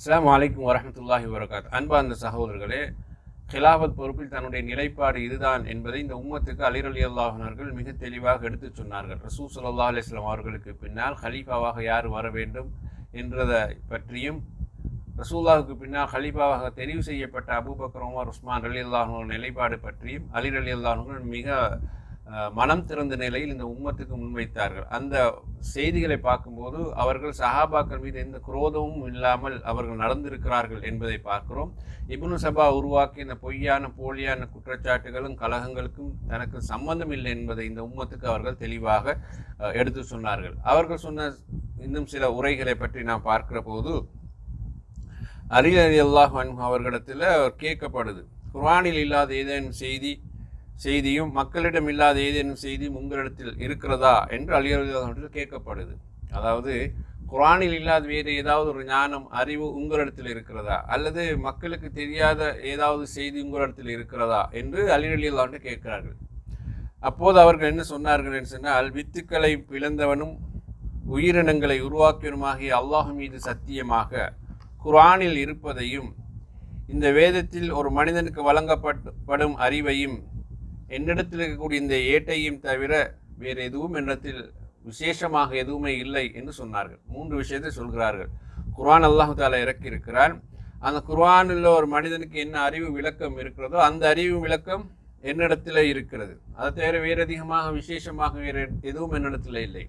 அஸ்லாம் வலைக்கம் வரமத்துல்லாஹி வரகாத் அன்பார்ந்த சகோதரர்களே கிலாபத் பொறுப்பில் தன்னுடைய நிலைப்பாடு இதுதான் என்பதை இந்த உம்மத்துக்கு அலிர் அலி அல்லாஹர்கள் மிக தெளிவாக எடுத்துச் சொன்னார்கள். ரசூ சல்லா அலிஸ்லாம் அவர்களுக்கு பின்னால் ஹலீஃபாவாக யார் வர வேண்டும் என்றதை பற்றியும் ரசூல்லாவுக்கு பின்னால் ஹலீஃபாவாக தெரிவு செய்யப்பட்ட Abu Bakr Umar Usman Ali அல்லாஹர்கள் நிலைப்பாடு பற்றியும் அலிர் அலி அல்லாஹர்கள் மிக மனம் திறந்த நிலையில் இந்த உம்மத்துக்கு முன்வைத்தார்கள். அந்த செய்திகளை பார்க்கும்போது அவர்கள் சஹாபாக்கள் மீது எந்த குரோதமும் இல்லாமல் அவர்கள் நடந்திருக்கிறார்கள் என்பதை பார்க்கிறோம். இபுனு சபா உருவாக்கிய இந்த பொய்யான போலியான குற்றச்சாட்டுகளும் கலகங்களுக்கும் தனக்கு சம்பந்தம் இல்லை என்பதை இந்த உம்மத்துக்கு அவர்கள் தெளிவாக எடுத்து சொன்னார்கள். அவர்கள் சொன்ன இன்னும் சில உரைகளை பற்றி நாம் பார்க்கிற போது அரியல் அலி அல்லாஹ் அவர்களிடத்தில் கேட்கப்படுது. குர்ஆனில் இல்லாத ஏதேனும் செய்தி செய்தியும் மக்களிடம் இல்லாத ஏதேனும் செய்தியும் உங்களிடத்தில் இருக்கிறதா என்று அலி கேட்கப்படுது. அதாவது குரானில் இல்லாத வேறு ஏதாவது ஒரு ஞானம் அறிவு உங்களிடத்தில் இருக்கிறதா? அல்லது மக்களுக்கு தெரியாத ஏதாவது செய்தி உங்களிடத்தில் இருக்கிறதா? என்று அலி அலி கேட்கிறார்கள். அப்போது அவர்கள் என்ன சொன்னார்கள் என்று சொன்னால் வித்துக்களை பிளந்தவனும் உயிரினங்களை உருவாக்கியவனுமாகிய அல்லாஹ் மீது சத்தியமாக குரானில் இருப்பதையும் இந்த வேதத்தில் ஒரு மனிதனுக்கு வழங்கப்படும் அறிவையும் என்னிடத்தில் இருக்கக்கூடிய இந்த ஏட்டையும் தவிர வேறு எதுவும் என்னிடத்தில் விசேஷமாக எதுவுமே இல்லை என்று சொன்னார்கள். மூன்று விஷயத்தை சொல்கிறார்கள். குர்ஆன் அல்லாஹு தாலா இறக்கியிருக்கிறான். அந்த குர்ஆனில் ஒரு மனிதனுக்கு என்ன அறிவு விளக்கம் இருக்கிறதோ அந்த அறிவு விளக்கம் என்னிடத்தில் இருக்கிறது. அதை தவிர வேறு அதிகமாக விசேஷமாக வேறு எதுவும் என்னிடத்தில் இல்லை.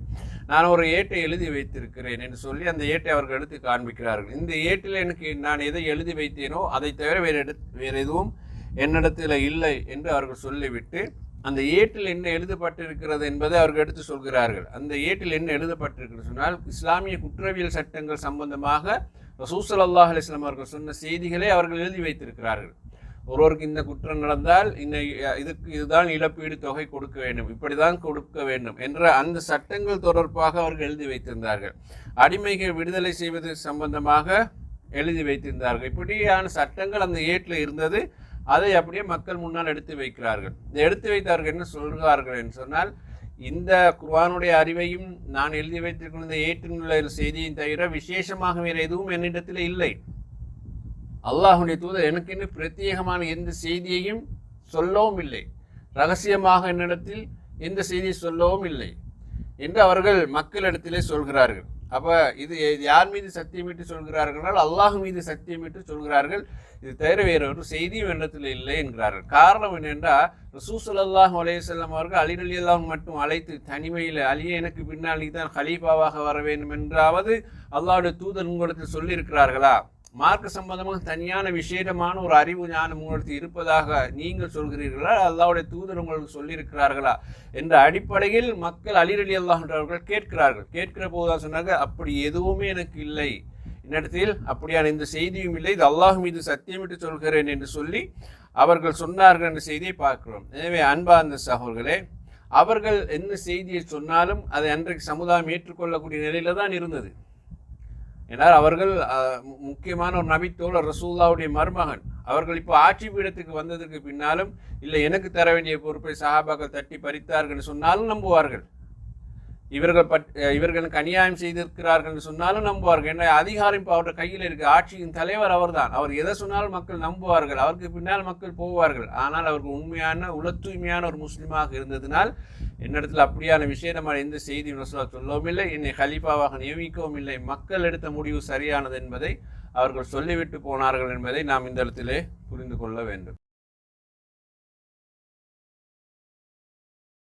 நான் ஒரு ஏட்டை எழுதி வைத்திருக்கிறேன் என்று சொல்லி அந்த ஏட்டை அவர்கள் எடுத்து காண்பிக்கிறார்கள். இந்த ஏட்டில் எனக்கு நான் எதை எழுதி வைத்தேனோ அதை தவிர வேறு எடு வேறு எதுவும் என்னிடத்தில் இல்லை என்று அவர்கள் சொல்லிவிட்டு அந்த ஏட்டில் என்ன எழுதப்பட்டிருக்கிறது என்பதை அவர்கள் எடுத்து சொல்கிறார்கள். அந்த ஏட்டில் என்ன எழுதப்பட்டிருக்கிறது சொன்னால் இஸ்லாமிய குற்றவியல் சட்டங்கள் சம்பந்தமாக ரசூசல் அல்லாஹ் அலிஸ்லாம் அவர்கள் சொன்ன செய்திகளை அவர்கள் எழுதி வைத்திருக்கிறார்கள். ஒருவருக்கு இந்த குற்றம் நடந்தால் இந்த இதுக்கு இதுதான் இழப்பீடு தொகை கொடுக்க வேண்டும் இப்படிதான் கொடுக்க வேண்டும் என்ற அந்த சட்டங்கள் தொடர்பாக அவர்கள் எழுதி வைத்திருந்தார்கள். அடிமைகள் விடுதலை செய்வது சம்பந்தமாக எழுதி வைத்திருந்தார்கள். இப்படியான சட்டங்கள் அந்த ஏட்டில் இருந்தது. அதை அப்படியே மக்கள் முன்னால் எடுத்து வைக்கிறார்கள். இந்த எடுத்து வைத்தார்கள் என்ன சொல்கிறார்கள் என்று சொன்னால் இந்த குர்வானுடைய அறிவையும் நான் எழுதி வைத்திருக்கிற இந்த ஏற்றில் உள்ள தவிர விசேஷமாக வேறு எதுவும் என்னிடத்தில் இல்லை. அல்லாஹுடைய தூதர் எனக்கென்று பிரத்யேகமான எந்த செய்தியையும் சொல்லவும் இல்லை. ரகசியமாக என்னிடத்தில் எந்த செய்தியை சொல்லவும் இல்லை என்று அவர்கள் மக்களிடத்திலே சொல்கிறார்கள். அப்போ இது யார் மீது சத்தியமிட்டு சொல்கிறார்கள் அல்லாஹ் மீது சத்தியமிட்டு சொல்கிறார்கள். இது தவிர வேறு ஒரு செய்தியும் எண்ணத்தில் இல்லை என்கிறார்கள். காரணம் என்னென்றால் ரசூசல்லாஹ் அலையம் அவர்கள் அலி அலி அல்லாஹ் மட்டும் அழைத்து தனிமையில் அலியே எனக்கு பின்னால் தான் ஹலீஃபாவாக வர வேண்டும் என்றாவது அல்லாவுடைய தூதர் உங்களுக்கு சொல்லியிருக்கிறார்களா? மார்க்க சம்பந்தமாக தனியான விசேடமான ஒரு அறிவு ஞானம் உங்களுக்கு இருப்பதாக நீங்கள் சொல்கிறீர்களா? அல்லாவுடைய தூதர் உங்களுக்கு சொல்லியிருக்கிறார்களா? என்ற அடிப்படையில் மக்கள் அலிரலி அல்லாஹன்றவர்கள் கேட்கிறார்கள். கேட்கிற போதுதான் சொன்னாங்க அப்படி எதுவுமே எனக்கு இல்லை. என்னிடத்தில் அப்படியான இந்த செய்தியும் இல்லை. இது அல்லாஹ் மீது சத்தியமிட்டு சொல்கிறேன் என்று சொல்லி அவர்கள் சொன்னார்கள் என்ற செய்தியை பார்க்கிறோம். எனவே அன்பார்ந்த சகோதரர்களே அவர்கள் என்ன செய்தியை சொன்னாலும் அதை அன்றைக்கு சமுதாயம் ஏற்றுக்கொள்ளக்கூடிய நிலையில தான் இருந்தது. ஏன்னால் அவர்கள் முக்கியமான ஒரு நபித்தோழர் ரசூல்லாவுடைய மருமகன். அவர்கள் இப்போ ஆட்சி பீடத்துக்கு வந்ததுக்கு பின்னாலும் இல்லை எனக்கு தர வேண்டிய பொறுப்பை சஹாபாக்கள் தட்டி பறித்தார்கள் சொன்னாலும் நம்புவார்கள். இவர்கள் பட் இவர்களுக்கு அநியாயம் செய்திருக்கிறார்கள் சொன்னாலும் நம்புவார்கள். ஏன்னா அதிகாரம் இப்போ அவருடைய கையில் இருக்கு ஆட்சியின் தலைவர் அவர்தான். அவர் எதை சொன்னாலும் மக்கள் நம்புவார்கள். அவருக்கு பின்னால் மக்கள் போவார்கள். ஆனால் அவருக்கு உண்மையான உல தூய்மையான ஒரு முஸ்லீமாக இருந்ததினால் என்னிடத்தில் அப்படியான விஷயம் நம்ம எந்த செய்தியும் ரசூலா சொல்லவும் இல்லை. என்னை ஹலீஃபாவாக நியமிக்கவும் இல்லை. மக்கள் எடுத்த முடிவு சரியானது என்பதை அவர்கள் சொல்லிவிட்டு போனார்கள் என்பதை நாம் இந்த இடத்திலே புரிந்து கொள்ள வேண்டும்.